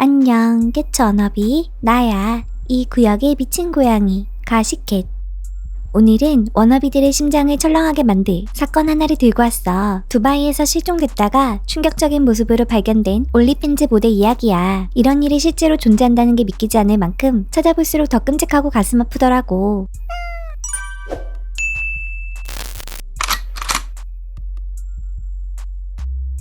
안녕, 깨츠 워너비. 나야. 이 구역의 미친 고양이, 가시캣. 오늘은 워너비들의 심장을 철렁하게 만들 사건 하나를 들고 왔어. 두바이에서 실종됐다가 충격적인 모습으로 발견된 올리팬즈 모델 이야기야. 이런 일이 실제로 존재한다는 게 믿기지 않을 만큼 찾아볼수록 더 끔찍하고 가슴 아프더라고.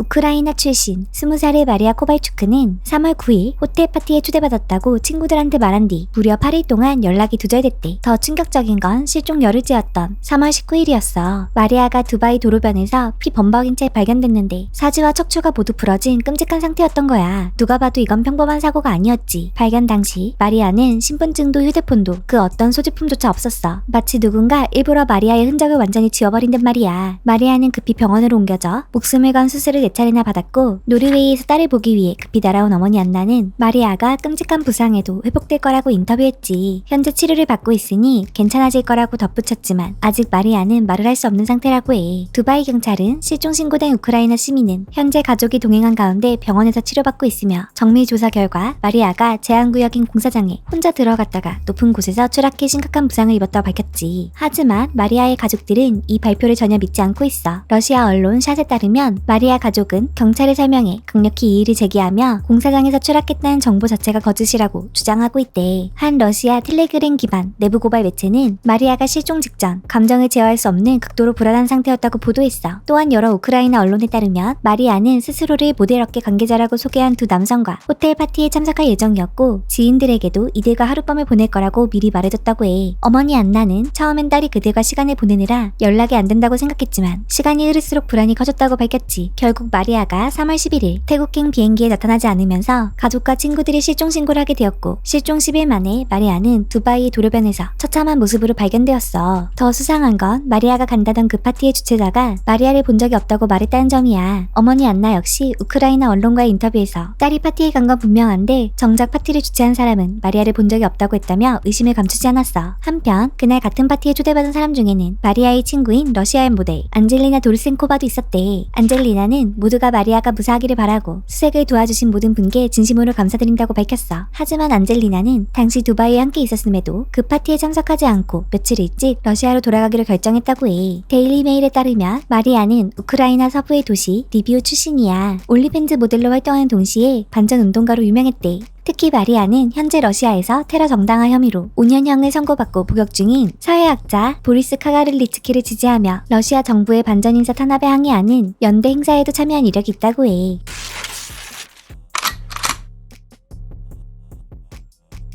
우크라이나 출신 20살의 마리아 코발추크는 3월 9일 호텔 파티에 초대받았다고 친구들한테 말한 뒤 무려 8일 동안 연락이 두절됐대. 더 충격적인 건 실종 열흘째였던 3월 19일이었어. 마리아가 두바이 도로변에서 피 범벅인 채 발견됐는데 사지와 척추가 모두 부러진 끔찍한 상태였던 거야. 누가 봐도 이건 평범한 사고가 아니었지. 발견 당시 마리아는 신분증도 휴대폰도 그 어떤 소지품조차 없었어. 마치 누군가 일부러 마리아의 흔적을 완전히 지워버린 듯 말이야. 마리아는 급히 병원으로 옮겨져 목숨을 건 수술을 네 차례나 받았고 노르웨이에서 딸을 보기 위해 급히 날아온 어머니 안나는 마리아가 끔찍한 부상에도 회복될 거라고 인터뷰했지. 현재 치료를 받고 있으니 괜찮아질 거라고 덧붙였지만 아직 마리아는 말을 할 수 없는 상태라고 해. 두바이 경찰은 실종 신고된 우크라이나 시민은 현재 가족이 동행한 가운데 병원에서 치료받고 있으며 정밀 조사 결과 마리아가 제한 구역인 공사장에 혼자 들어갔다가 높은 곳에서 추락해 심각한 부상을 입었다고 밝혔지. 하지만 마리아의 가족들은 이 발표를 전혀 믿지 않고 있어. 러시아 언론 샷에 따르면 마리아 가족 은 경찰의 설명에 강력히 이의를 제기하며 공사장에서 추락했다는 정보 자체가 거짓이라고 주장하고 있대. 한 러시아 텔레그램 기반 내부 고발 매체는 마리아가 실종 직전 감정을 제어할 수 없는 극도로 불안한 상태였다고 보도했어. 또한 여러 우크라이나 언론에 따르면 마리아는 스스로를 모델업계 관계자라고 소개한 두 남성과 호텔 파티에 참석할 예정이었고 지인들에게도 이들과 하룻밤을 보낼 거라고 미리 말해줬다고 해. 어머니 안나는 처음엔 딸이 그들과 시간을 보내느라 연락이 안 된다고 생각했지만 시간이 흐를수록 불안이 커졌다고 밝혔지. 결국 마리아가 3월 11일 태국행 비행기에 나타나지 않으면서 가족과 친구들이 실종 신고를 하게 되었고 실종 10일 만에 마리아는 두바이 도로변에서 처참한 모습으로 발견되었어. 더 수상한 건 마리아가 간다던 그 파티의 주최자가 마리아를 본 적이 없다고 말했다는 점이야. 어머니 안나 역시 우크라이나 언론과의 인터뷰에서 딸이 파티에 간 건 분명한데 정작 파티를 주최한 사람은 마리아를 본 적이 없다고 했다며 의심을 감추지 않았어. 한편 그날 같은 파티에 초대받은 사람 중에는 마리아의 친구인 러시아의 모델 안젤리나 도르센코바도 있었대. 안젤리나는 모 두가 마리아가 무사하기를 바라고 수색을 도와주신 모든 분께 진심으로 감사드린다고 밝혔어. 하지만 안젤리나는 당시 두바이에 함께 있었음에도 그 파티에 참석하지 않고 며칠 일찍 러시아로 돌아가기로 결정했다고 해. 데일리 메일에 따르면 마리아는 우크라이나 서부의 도시 리비우 출신이야. 올리팬즈 모델로 활동하는 동시에 반전 운동가로 유명했대. 특히 마리아는 현재 러시아에서 테러 정당화 혐의로 5년형을 선고받고 복역 중인 사회학자 보리스 카가를리츠키를 지지하며 러시아 정부의 반전 인사 탄압에 항의하는 연대 행사에도 참여한 이력이 있다고 해.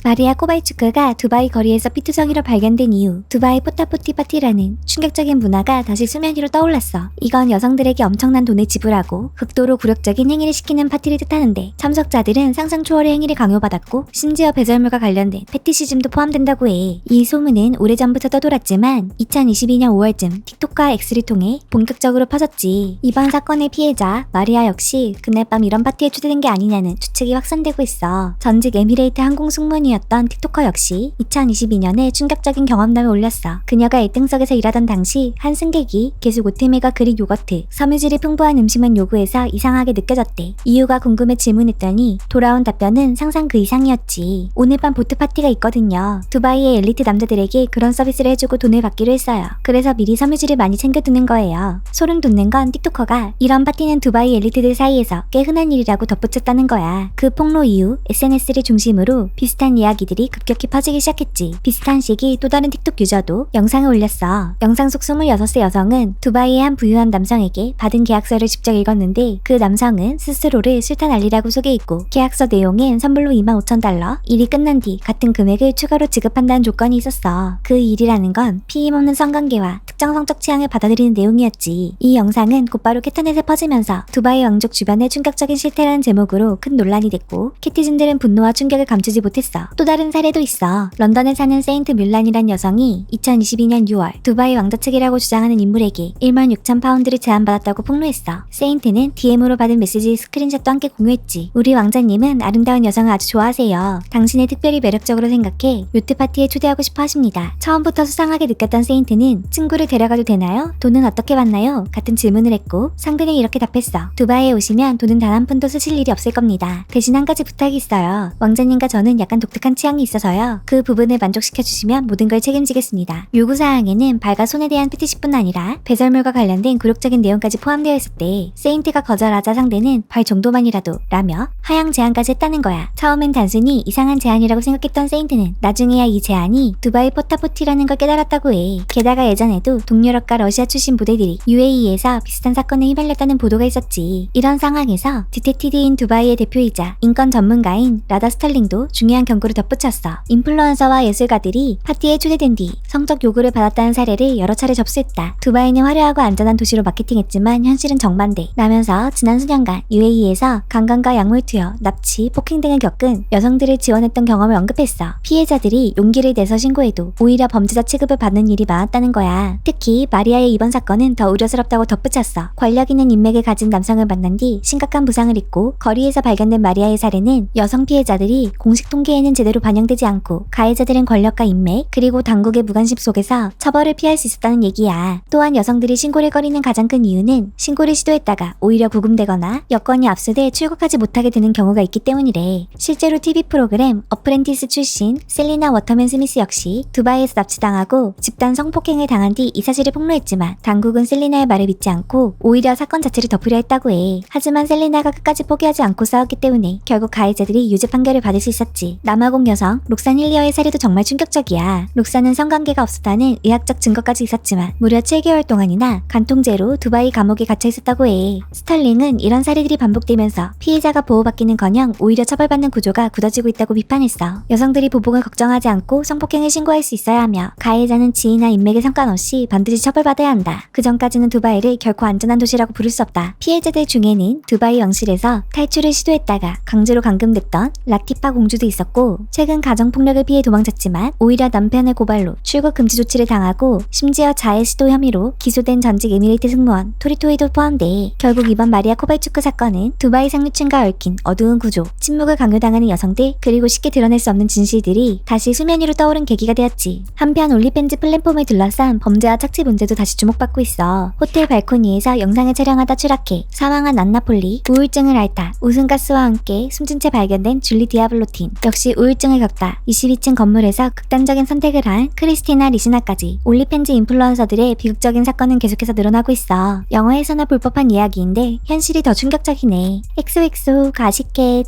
마리아 코발추크가 두바이 거리에서 피투성이로 발견된 이후 두바이 포타포티 파티라는 충격적인 문화가 다시 수면 위로 떠올랐어. 이건 여성들에게 엄청난 돈을 지불하고 극도로 굴욕적인 행위를 시키는 파티를 뜻하는데 참석자들은 상상 초월의 행위를 강요받았고 심지어 배설물과 관련된 패티시즘도 포함된다고 해. 이 소문은 오래전부터 떠돌았지만 2022년 5월쯤 틱톡과 X를 통해 본격적으로 퍼졌지. 이번 사건의 피해자 마리아 역시 그날 밤 이런 파티에 초대된 게 아니냐는 추측이 확산되고 있어. 전직 에미레이트 항공 승무원이 었던 틱토커 역시 2022년에 충격적인 경험담을 올렸어. 그녀가 1등석에서 일하던 당시 한 승객이 계속 오트밀과 그릭 요거트, 섬유질이 풍부한 음식만 요구해서 이상하게 느껴졌대. 이유가 궁금해 질문했더니 돌아온 답변은 상상 그 이상이었지. 오늘 밤 보트 파티가 있거든요. 두바이의 엘리트 남자들에게 그런 서비스를 해주고 돈을 받기로 했어요. 그래서 미리 섬유질을 많이 챙겨두는 거예요. 소름 돋는 건 틱토커가 이런 파티는 두바이 엘리트들 사이에서 꽤 흔한 일이라고 덧붙였다는 거야. 그 폭로 이후 SNS를 중심으로 비슷한 이야기들이 급격히 퍼지기 시작했지. 비슷한 시기 또 다른 틱톡 유저도 영상을 올렸어. 영상 속 26세 여성은 두바이의 한 부유한 남성에게 받은 계약서를 직접 읽었는데 그 남성은 스스로를 술탄 알리라고 소개했고 계약서 내용엔 선물로 2만 5천 달러, 일이 끝난 뒤 같은 금액을 추가로 지급한다는 조건이 있었어. 그 일이라는 건 피임 없는 성관계와 특정 성적 취향을 받아들이는 내용이었지. 이 영상은 곧바로 캐터넷에 퍼지면서 두바이 왕족 주변의 충격적인 실태라는 제목으로 큰 논란이 됐고 캐티즌들은 분노와 충격을 감추지 못했어. 또 다른 사례도 있어. 런던에 사는 세인트 뮬란이란 여성이 2022년 6월 두바이 왕자 측이라고 주장하는 인물에게 1만 6천 파운드를 제안받았다고 폭로했어. 세인트는 DM으로 받은 메시지 스크린샷도 함께 공유했지. 우리 왕자님은 아름다운 여성을 아주 좋아하세요. 당신을 특별히 매력적으로 생각해 요트 파티에 초대하고 싶어 하십니다. 처음부터 수상하게 느꼈던 세인트는 친구를 데려가도 되나요? 돈은 어떻게 받나요? 같은 질문을 했고 상대는 이렇게 답했어. 두바이에 오시면 돈은 단 한 푼도 쓰실 일이 없을 겁니다. 대신 한 가지 부탁이 있어요. 왕자님과 저는 약간 독특 한 취향이 있어서요. 그 부분을 만족시켜 주시면 모든 걸 책임지겠습니다. 요구 사항에는 발과 손에 대한 패티시뿐 아니라 배설물과 관련된 굴욕적인 내용까지 포함되어 있었대. 세인트가 거절하자 상대는 발 정도만이라도 라며 하향 제안까지 했다는 거야. 처음엔 단순히 이상한 제안이라고 생각했던 세인트는 나중에야 이 제안이 두바이 포타포티라는 걸 깨달았다고 해. 게다가 예전에도 동유럽과 러시아 출신 부대들이 UAE에서 비슷한 사건에 휘말렸다는 보도가 있었지. 이런 상황에서 디테티드인 두바이의 대표이자 인권 전문가인 라다 스털링도 중요한 경고를 덧붙였어. 인플루언서와 예술가들이 파티에 초대된 뒤 성적 요구를 받았다는 사례를 여러 차례 접수했다. 두바이는 화려하고 안전한 도시로 마케팅했지만 현실은 정반대. 라면서 지난 수년간 UAE에서 강간과 약물 투여, 납치, 폭행 등을 겪은 여성들을 지원했던 경험을 언급했어. 피해자들이 용기를 내서 신고해도 오히려 범죄자 취급을 받는 일이 많았다는 거야. 특히 마리아의 이번 사건은 더 우려스럽다고 덧붙였어. 권력 있는 인맥을 가진 남성을 만난 뒤 심각한 부상을 입고 거리에서 발견된 마리아의 사례는 여성 피해자들이 공식 통계에는 제대로 반영되지 않고 가해자들은 권력과 인맥 그리고 당국의 무관심 속에서 처벌을 피할 수 있었다는 얘기야. 또한 여성들이 신고를 꺼리는 가장 큰 이유는 신고를 시도했다가 오히려 구금되거나 여건이 압수돼 출국하지 못하게 되는 경우가 있기 때문이래. 실제로 TV 프로그램 어프렌티스 출신 셀리나 워터맨 스미스 역시 두바이에서 납치당하고 집단 성폭행을 당한 뒤 이 사실을 폭로했지만 당국은 셀리나의 말을 믿지 않고 오히려 사건 자체를 덮으려 했다고 해. 하지만 셀리나가 끝까지 포기하지 않고 싸웠기 때문에 결국 가해자들이 유죄 판결을 받을 수 있었지. 남 아공 여성 록산 힐리어의 사례도 정말 충격적이야. 록산은 성관계가 없었다는 의학적 증거까지 있었지만 무려 7개월 동안이나 간통죄로 두바이 감옥에 갇혀 있었다고 해. 스털링은 이런 사례들이 반복되면서 피해자가 보호받기는커녕 오히려 처벌받는 구조가 굳어지고 있다고 비판했어. 여성들이 보복을 걱정하지 않고 성폭행을 신고할 수 있어야 하며 가해자는 지위나 인맥에 상관없이 반드시 처벌받아야 한다. 그 전까지는 두바이를 결코 안전한 도시라고 부를 수 없다. 피해자들 중에는 두바이 왕실에서 탈출을 시도했다가 강제로 감금됐던 라티파 공주도 있었고 최근 가정폭력을 피해 도망쳤지만 오히려 남편의 고발로 출국 금지 조치를 당하고 심지어 자해 시도 혐의로 기소된 전직 에미레이트 승무원 토리토이도 포함돼 결국 이번 마리아 코발추크 사건은 두바이 상류층과 얽힌 어두운 구조, 침묵을 강요당하는 여성들 그리고 쉽게 드러낼 수 없는 진실들이 다시 수면 위로 떠오른 계기가 되었지. 한편 올리팬즈 플랫폼을 둘러싼 범죄와 착취 문제도 다시 주목받고 있어. 호텔 발코니에서 영상을 촬영하다 추락해 사망한 안나폴리, 우울증을 앓다 우승가스와 함께 숨진 채 발견된 줄리 디아블로틴 역시 우울증을 겪다 22층 건물에서 극단적인 선택을 한 크리스티나 리시나까지 올리팬즈 인플루언서들의 비극적인 사건은 계속해서 늘어나고 있어. 영화에서나 볼 법한 이야기인데 현실이 더 충격적이네. 엑소엑소 가시켓